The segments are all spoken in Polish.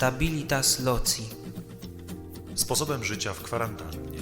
Stabilitas loci. Sposobem życia w kwarantannie.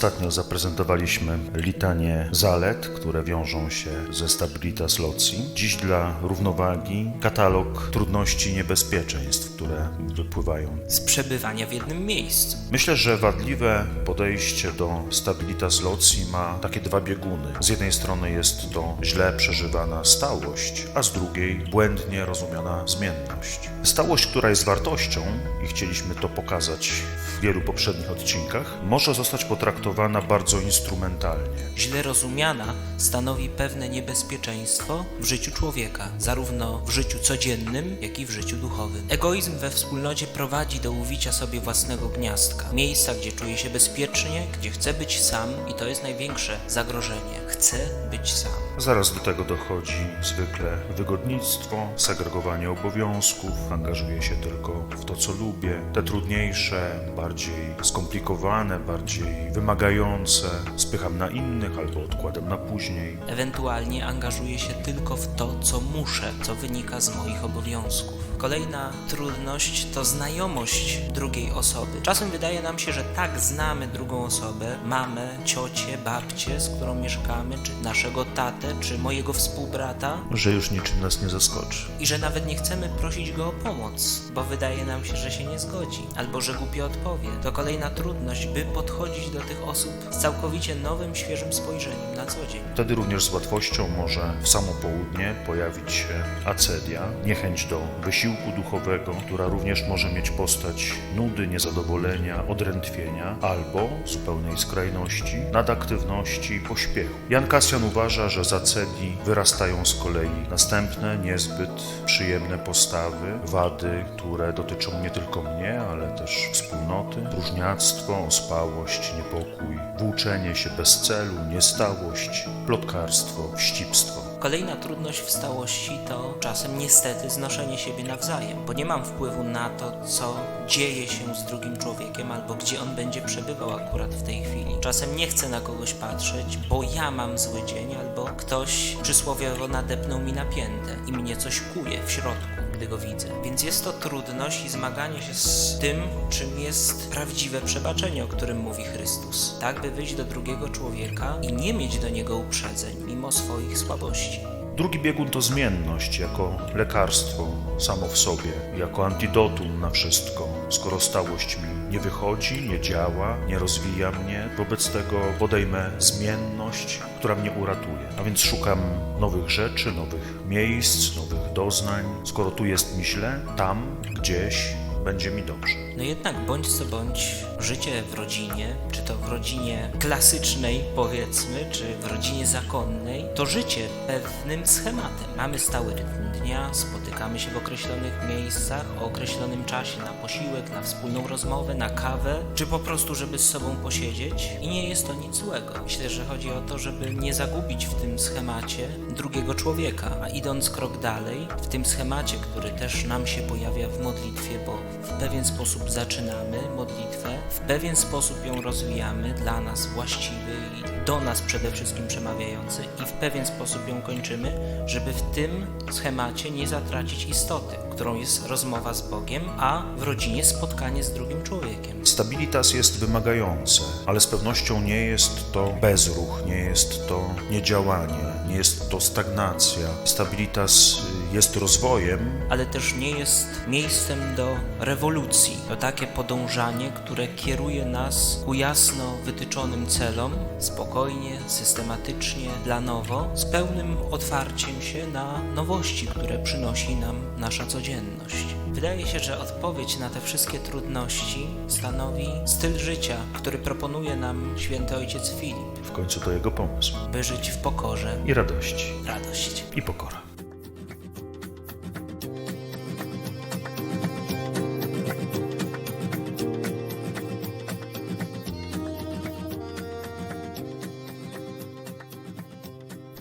Ostatnio zaprezentowaliśmy litanie zalet, które wiążą się ze Stabilitas Loci. Dziś dla równowagi katalog trudności i niebezpieczeństw, które wypływają Z przebywania w jednym miejscu. Myślę, że wadliwe podejście do Stabilitas Loci ma takie dwa bieguny. Z jednej strony jest to źle przeżywana stałość, a z drugiej błędnie rozumiana zmienność. Stałość, która jest wartością, i chcieliśmy to pokazać w wielu poprzednich odcinkach, może zostać potraktowana bardzo instrumentalnie. Źle rozumiana stanowi pewne niebezpieczeństwo w życiu człowieka, zarówno w życiu codziennym, jak i w życiu duchowym. Egoizm we wspólnocie prowadzi do uwicia sobie własnego gniazdka, miejsca, gdzie czuje się bezpiecznie, gdzie chce być sam i to jest największe zagrożenie. Chce być sam. Zaraz do tego dochodzi zwykle wygodnictwo, segregowanie obowiązków, angażuję się tylko w to, co lubię. Te trudniejsze, bardziej skomplikowane, bardziej wymagające spycham na innych albo odkładam na później. Ewentualnie angażuję się tylko w to, co muszę, co wynika z moich obowiązków. Kolejna trudność to znajomość drugiej osoby. Czasem wydaje nam się, że tak znamy drugą osobę, mamę, ciocię, babcię, z którą mieszkamy, czy naszego tatę, czy mojego współbrata, Że już niczym nas nie zaskoczy. i że nawet nie chcemy prosić go o pomoc, bo wydaje nam się, że się nie zgodzi, albo że głupio odpowie. To kolejna trudność, by podchodzić do tych osób z całkowicie nowym, świeżym spojrzeniem na co dzień. Wtedy również z łatwością może w samo południe pojawić się acedia, niechęć do wysiłku duchowego, która również może mieć postać nudy, niezadowolenia, odrętwienia albo zupełnej skrajności, nadaktywności i pośpiechu. Jan Kasjan uważa, że z acedii wyrastają z kolei następne niezbyt przyjemne postawy, wady, które dotyczą nie tylko mnie, ale też wspólnoty, próżniactwo, ospałość, niepokój, włóczenie się bez celu, niestałość, plotkarstwo, wścibstwo. Kolejna trudność w stałości to czasem niestety znoszenie siebie nawzajem, bo nie mam wpływu na to, co dzieje się z drugim człowiekiem albo gdzie on będzie przebywał akurat w tej chwili. Czasem nie chcę na kogoś patrzeć, bo ja mam zły dzień albo ktoś przysłowiowo nadepnął mi na piętę i mnie coś kuje w środku gdy go widzę. Więc jest to trudność i zmaganie się z tym, czym jest prawdziwe przebaczenie, o którym mówi Chrystus. Tak, by wyjść do drugiego człowieka i nie mieć do niego uprzedzeń, mimo swoich słabości. Drugi biegun to zmienność jako lekarstwo samo w sobie, jako antidotum na wszystko. Skoro stałość mi nie wychodzi, nie działa, nie rozwija mnie, wobec tego podejmę zmienność, która mnie uratuje. A więc szukam nowych rzeczy, nowych miejsc, nowych doznań. Skoro tu jest mi źle, tam gdzieś będzie mi dobrze. No jednak bądź co bądź, życie w rodzinie, czy to w rodzinie klasycznej powiedzmy, czy w rodzinie zakonnej, to życie pewnym schematem. Mamy stały rytm dnia, spotykamy się w określonych miejscach, o określonym czasie na posiłek, na wspólną rozmowę, na kawę, czy po prostu, żeby z sobą posiedzieć i nie jest to nic złego. Myślę, że chodzi o to, żeby nie zagubić w tym schemacie drugiego człowieka, a idąc krok dalej, w tym schemacie, który też nam się pojawia w modlitwie, bo w pewien sposób zaczynamy modlitwę, w pewien sposób ją rozwijamy dla nas właściwy i do nas przede wszystkim przemawiający i w pewien sposób ją kończymy, żeby w tym schemacie nie zatracić istoty, którą jest rozmowa z Bogiem, a w rodzinie spotkanie z drugim człowiekiem. Stabilitas jest wymagające, ale z pewnością nie jest to bezruch, nie jest to niedziałanie, nie jest to stagnacja. Stabilitas jest rozwojem, ale też nie jest miejscem do rewolucji. To takie podążanie, które kieruje nas ku jasno wytyczonym celom, spokojnie, systematycznie, planowo, z pełnym otwarciem się na nowości, które przynosi nam nasza codzienność. Wydaje się, że odpowiedź na te wszystkie trudności stanowi styl życia, który proponuje nam święty ojciec Filip, w końcu to jego pomysł. by żyć w pokorze, I radości, radość. i pokora.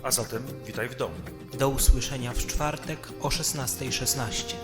A zatem witaj w domu. Do usłyszenia w czwartek o 16.16.